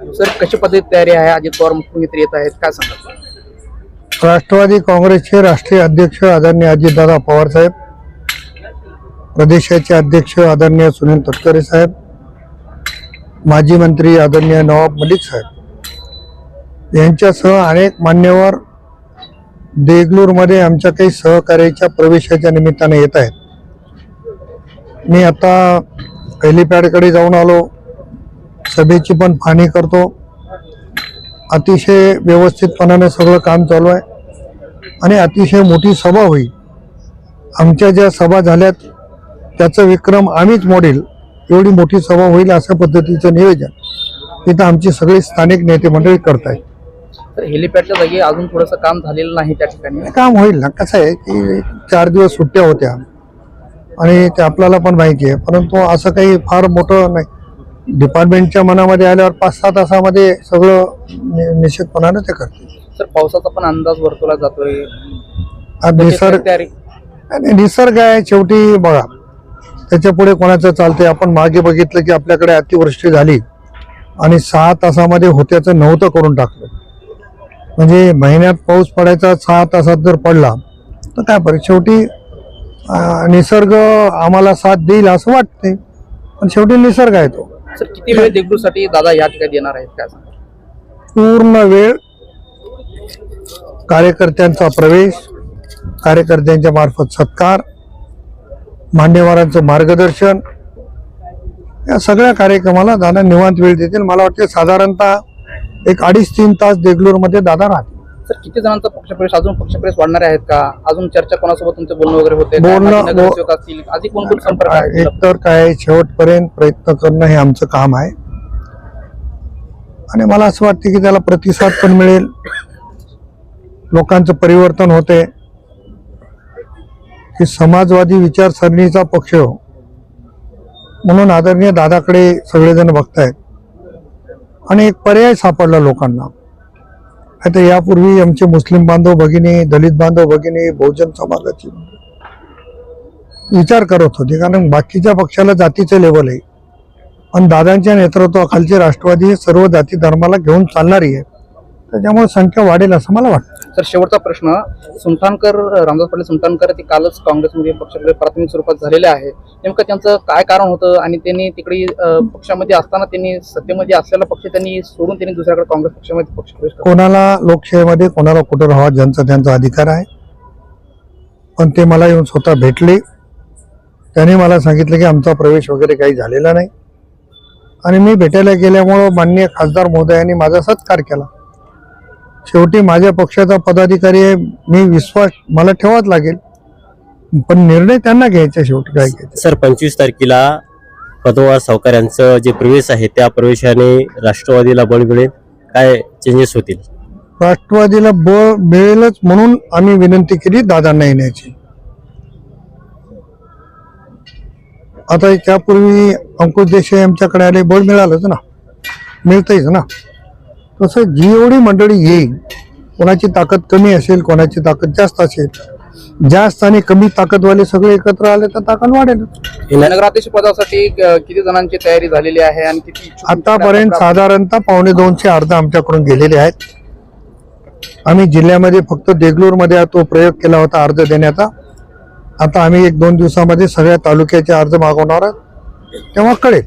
Sir कशी पद्धतीत तयारी आहे? अजित पवार मुख्यमंत्री येत आहेत काय सांगा राष्ट्रवादी काँग्रेसचे राष्ट्रीय अध्यक्ष आदरणीय अजितदादा पवार साहेब प्रदेशाचे अध्यक्ष आदरणीय सुनील तटकरे साहेब माजी मंत्री आदरणीय नवाब मलिक साहेब. यांच्यासह अनेक मान्यवर देगलूरमध्ये आमच्या काही सहकार्याच्या प्रवेशाच्या निमित्ताने येत आहेत. मी आता हेलिपॅडकडे जाऊन आलो. सभेची पण पाहणी करतो. अतिशय व्यवस्थितपणाने सगळं काम चालू आहे. आणि अतिशय मोठी सभा होईल. आमच्या ज्या सभा झाल्यात त्याचं विक्रम आम्हीच मोडेल. एवढी मोठी सभा होईल अशा पद्धतीचं नियोजन इथं आमची सगळी स्थानिक नेते मंडळी करतायत. तर हेलिपॅडच्या जागी अजून थोडंसं काम झालेलं नाही त्या ठिकाणी? काम होईल ना. कसं आहे की चार दिवस सुट्ट्या होत्या. आणि ते आपल्याला पण माहिती आहे. परंतु असं काही फार मोठं नाही. डिपार्टमेंटच्या मनामध्ये आल्यावर पाच सहा तासामध्ये सगळं निश्चितपणाने ते करतील. सर पावसाचा पण अंदाज वर्तवला जातोय. निसर्ग आणि निसर्ग आहे शेवटी बघा. त्याच्या पुढे कोणाचं चालतंय? आपण मागे बघितलं की आपल्याकडे अतिवृष्टी झाली आणि सहा तासामध्ये होत्याचं नव्हतं करून टाकलं. म्हणजे महिन्यात पाऊस पडायचा सहा तासात जर पडला तर काय बरं? शेवटी निसर्ग आम्हाला साथ देईल असं वाटते पण शेवटी निसर्ग आहे तो. सर किती वेळ देगलूरसाठी दादा या ठिकाणी देणार आहेत काय सांगा पूर्ण वेळ कार्यकर्त्यांचा प्रवेश कार्यकर्त्यांच्या मार्फत सत्कार मान्यवरांचं मार्गदर्शन या सगळ्या कार्यक्रमाला दादा निवांत वेळ देतील. मला वाटते साधारणतः एक अडीच तीन तास देगलूरमध्ये दादा राहतील. सर किती जणांचा पक्षप्रवेश अजून पक्षप्रवेश वाढणारे आहेत का? अजून चर्चा कोणासोबत तुमचं बोलणं वगैरे होते? नगरसेवक असतील? आधी कोण कोण संपर्क आहे? एकतर काय शेवटपर्यंत प्रयत्न करणं हे आमचं काम आहे. आणि मला असं वाटतं की त्याला प्रतिसाद पण मिळेल. लोकांचं परिवर्तन होते. की समाजवादी विचारसरणीचा पक्ष म्हणून आदरणीय दादाकडे सगळेजण बघतायत. आणि एक पर्याय सापडला लोकांना. आता यापूर्वी आमचे मुस्लिम बांधव भगिनी दलित बांधव भगिनी बहुजन समाजाची विचार करत होते. कारण बाकीच्या पक्षाला जातीचं लेवल आहे. पण दादांच्या नेतृत्वाखालचे राष्ट्रवादी हे सर्व जाती धर्माला घेऊन चालणारी आहे. त्याच्यामुळे संख्या वाढेल असं मला वाटतं. सर शेवटचा प्रश्न सुलतानकर रामदास पाटील सुलतानकर ते कालच काँग्रेसमध्ये पक्षाकडे प्राथमिक स्वरूपात झालेले आहे. नेमकं त्यांचं काय कारण होतं आणि त्यांनी तिकडे पक्षामध्ये असताना त्यांनी सत्तेमध्ये असलेला पक्ष त्यांनी सोडून त्यांनी दुसऱ्याकडे काँग्रेस पक्षामध्ये पक्ष प्रवेश कोणाला लोकशाहीमध्ये कोणाला कुठं राहावा ज्यांचा त्यांचा अधिकार आहे. पण ते मला येऊन स्वतः भेटले. त्यांनी मला सांगितलं की आमचा प्रवेश वगैरे काही झालेला नाही. आणि मी भेटायला गेल्यामुळं माननीय खासदार महोदयांनी माझा सत्कार केला. शेवटी माझ्या पक्षाचा पदाधिकारी आहे मी विश्वास मला ठेवाच लागेल. पण निर्णय त्यांना घ्यायचा शेवटी काय घ्यायचं? सर पंचवीस तारखेला पदोवा सावकारांचं जे प्रवेश आहे त्या प्रवेशाने राष्ट्रवादीला बळ मिळेल. काय चेंजेस होतील? राष्ट्रवादीला बळ मिळेलच म्हणून आम्ही विनंती केली दादांना येण्याची. आता त्यापूर्वी अंकुश देसाई आमच्याकडे आले बळ मिळालंच ना. मिळतंयच ना. तसं जी एवढी मंडळी येईल कोणाची ताकद कमी असेल कोणाची ताकद जास्त असेल जास्त आणि कमी ताकदवाले सगळे एकत्र आले तर ताकद वाढेल. नगराध्यक्ष पदासाठी किती जणांची तयारी झालेली आहे आणि किती आतापर्यंत साधारणतः पावणे दोनशे अर्ज आमच्याकडून गेलेले आहेत. आम्ही जिल्ह्यामध्ये फक्त देगलूरमध्ये तो प्रयोग केला होता अर्ज देण्याचा. आता आम्ही एक दोन दिवसामध्ये सगळ्या तालुक्याचे अर्ज मागवणार आहोत. तेव्हा कळेल.